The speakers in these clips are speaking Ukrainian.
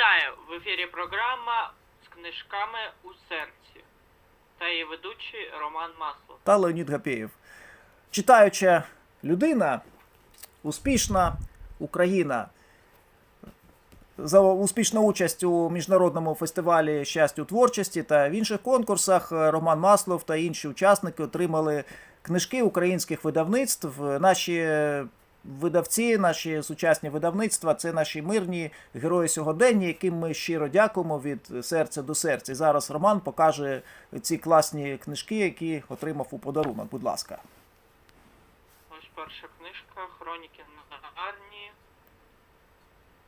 Вітаю! В ефірі програма з книжками у серці. Та її ведучий Роман Маслов. та Леонід Гапєєв. Читаюча людина, успішна Україна. За успішну участь у міжнародному фестивалі щастя у творчості та в інших конкурсах Роман Маслов та інші учасники отримали книжки українських видавництв. Наші видавці, наші сучасні видавництва це наші мирні герої сьогодення, яким ми щиро дякуємо від серця до серця. І зараз Роман покаже ці класні книжки, які отримав у подарунок. Будь ласка. Ось перша книжка Хроніки Нарнії.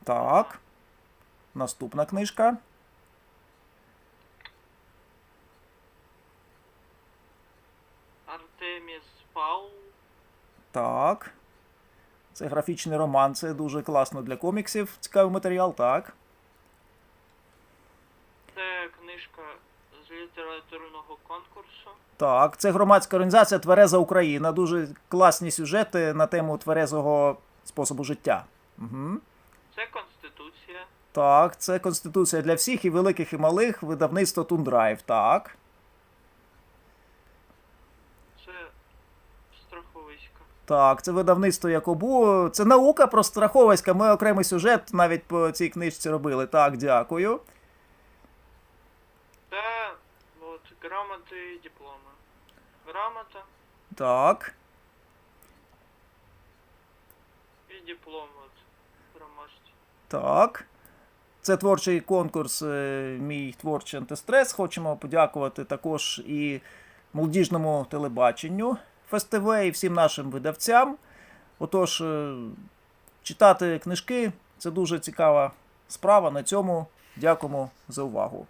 Так. Наступна книжка. Артеміс Паул. Так. Це графічний роман, це дуже класно для коміксів. Цікавий матеріал, так. Це книжка з літературного конкурсу. Так, це громадська організація Твереза Україна. Дуже класні сюжети на тему тверезого способу життя. Угу. Це Конституція. Так, це Конституція для всіх і великих, і малих, видавництво Тундрайв. Так. Це Страховиська. Так, це видавництво Якобу. Це наука про страховиська. Ми окремий сюжет навіть по цій книжці робили. Так, дякую. Це от, грамоти і дипломи. Грамота Так. і диплом от, громадський. Так. Це творчий конкурс е, Мій творчий антистрес. Хочемо подякувати також і молодіжному телебаченню фестиве і всім нашим видавцям. Отож, е, читати книжки це дуже цікава справа. На цьому дякуємо за увагу.